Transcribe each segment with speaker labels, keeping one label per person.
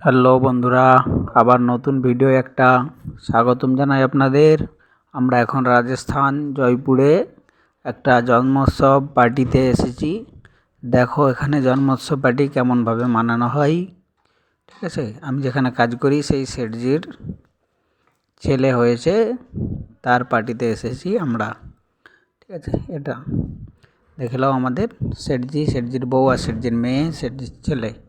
Speaker 1: Hello বন্ধুরা, আবার নতুন ভিডিও একটা স্বাগতম জানাই আপনাদের। আমরা এখন রাজস্থান, জয়পুরে একটা জন্মোৎসব পার্টিতে এসেছি। দেখো এখানে জন্মোৎসব পার্টি কেমনভাবে মানানো হয়। ঠিক আছে? আমি যেখানে কাজ করি সেই শেঠজির ছেলে হয়েছে, তার পার্টিতে এসেছি আমরা। ঠিক আছে? এটা দেখে নাও আমাদের শেঠজি, শেঠজির বউ আর শেঠজির মেয়ে, শেঠজির ছেলে।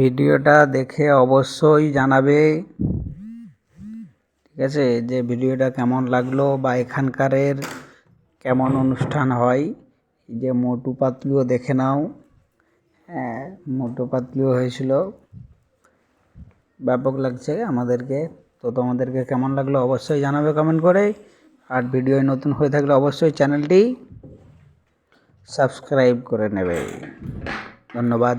Speaker 1: ভিডিওটা দেখে অবশ্যই জানাবে। ঠিক আছে? যে ভিডিওটা কেমন লাগল বা এখানকারের কেমন অনুষ্ঠান হয় যে মোটু পাতলুও দেখে নাও। হ্যাঁ মোটু পাতলুও হয়েছিল। ব্যাপক লাগছে আমাদেরকে। তো তোমাদেরকে কেমন লাগল অবশ্যই জানাবে কমেন্ট করে। আর ভিডিও নতুন হয়ে থাকলে অবশ্যই চ্যানেলটি সাবস্ক্রাইব করে নেবে। ধন্যবাদ।